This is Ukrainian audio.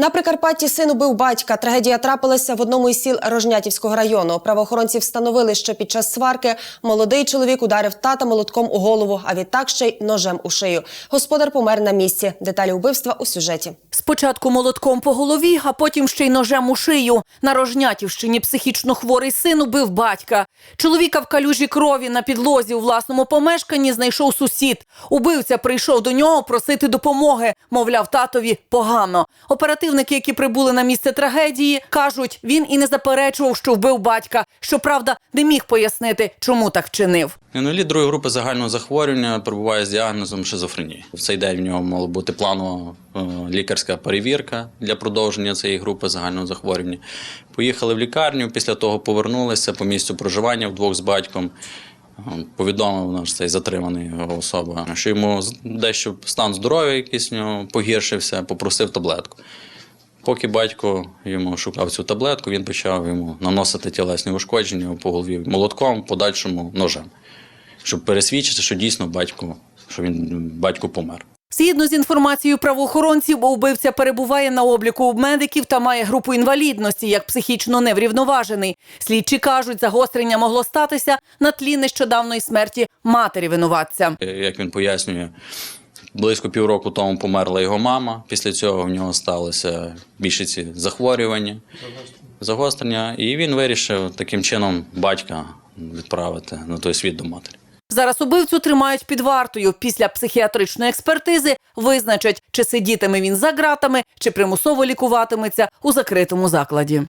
На Прикарпатті син убив батька. Трагедія трапилася в одному із сіл Рожнятівського району. Правоохоронці встановили, що під час сварки молодий чоловік ударив тата молотком у голову, а відтак ще й ножем у шию. Господар помер на місці. Деталі вбивства у сюжеті. Спочатку молотком по голові, а потім ще й ножем у шию. На Рожнятівщині психічно хворий син убив батька. Чоловіка в калюжі крові на підлозі у власному помешканні знайшов сусід. Убивця прийшов до нього просити допомоги. Мовляв, татові погано. Оперативники, які прибули на місце трагедії, кажуть, він і не заперечував, що вбив батька. Щоправда, не міг пояснити, чому так вчинив. Інвалід другої групи загального захворювання перебуває з діагнозом шизофренії. В цей день в нього мала бути планова е, лікарська перевірка для продовження цієї групи загального захворювання. Поїхали в лікарню, після того повернулися по місцю проживання вдвох з батьком. Е, Повідомив наш цей затриманий особа, що йому дещо стан здоров'я якийсь у нього погіршився, попросив таблетку. Поки батько йому шукав цю таблетку, він почав йому наносити тілесні ушкодження по голові молотком, подальшому ножем, щоб пересвідчити, що дійсно батько, що він батько помер. Згідно з інформацією правоохоронців, убивця перебуває на обліку у медиків та має групу інвалідності як психічно неврівноважений. Слідчі кажуть, загострення могло статися на тлі нещодавної смерті матері винуватця. Як він пояснює, близько півроку тому померла його мама. Після цього в нього сталося більше ці захворювання, загострення, і він вирішив таким чином батька відправити на той світ до матері. Зараз убивцю тримають під вартою. Після психіатричної експертизи визначать, чи сидітиме він за ґратами, чи примусово лікуватиметься у закритому закладі.